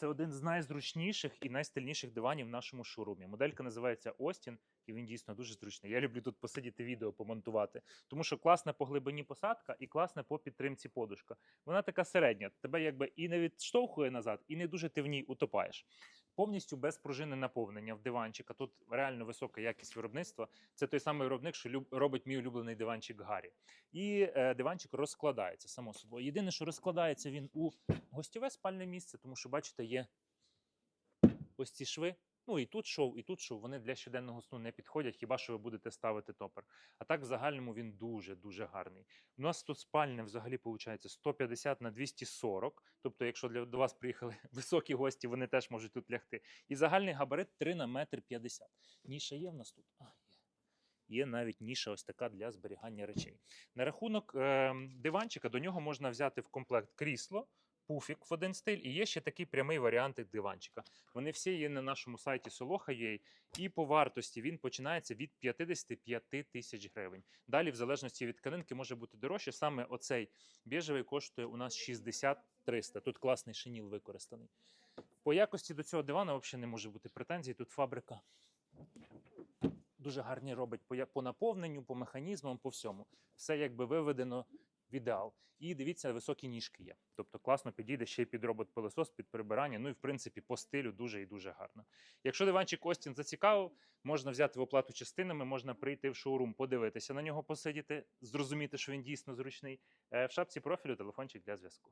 Це один з найзручніших і найстильніших диванів в нашому шоурумі. Моделька називається Остін, і він дійсно дуже зручний. Я люблю тут посидіти відео, помонтувати, тому що класна по глибині посадка і класна по підтримці подушка. Вона така середня, тебе якби і не відштовхує назад, і не дуже ти в ній утопаєш. Повністю без пружини наповнення в диванчика. Тут реально висока якість виробництва. Це той самий виробник, що робить мій улюблений диванчик Гаррі. І е, диванчик розкладається само собою. Єдине, що розкладається він у гостьове спальне місце, тому що, бачите, є ось ці шви. Ну і тут шов, і тут шов. Вони для щоденного сну не підходять, хіба що ви будете ставити топер. А так в загальному він дуже дуже гарний. У нас тут спальня взагалі виходить 150 на 240. Тобто, якщо для до вас приїхали високі гості, вони теж можуть тут лягти. І загальний габарит 3 на метр 50. Ніша є в нас тут. А, є. Є навіть ніша ось така для зберігання речей. На рахунок е, диванчика до нього можна взяти в комплект крісло, пуфік в один стиль, і є ще такий прямий варіант диванчика. Вони всі є на нашому сайті Soloha.ua, і по вартості він починається від 55 тисяч гривень. Далі, в залежності від тканинки, може бути дорожче. Саме оцей біжевий коштує у нас 60-300. Тут класний шиніл використаний. По якості до цього дивана взагалі не може бути претензій. Тут фабрика дуже гарні робить по наповненню, по механізмам, по всьому. Все якби виведено в ідеал. І дивіться, високі ніжки є. Тобто класно підійде ще й під робот-пилосос, під прибирання. Ну і в принципі по стилю дуже і дуже гарно. Якщо диванчик Остін зацікавив, можна взяти в оплату частинами, можна прийти в шоурум, подивитися на нього, посидіти, зрозуміти, що він дійсно зручний. Е, В шапці профілю телефончик для зв'язку.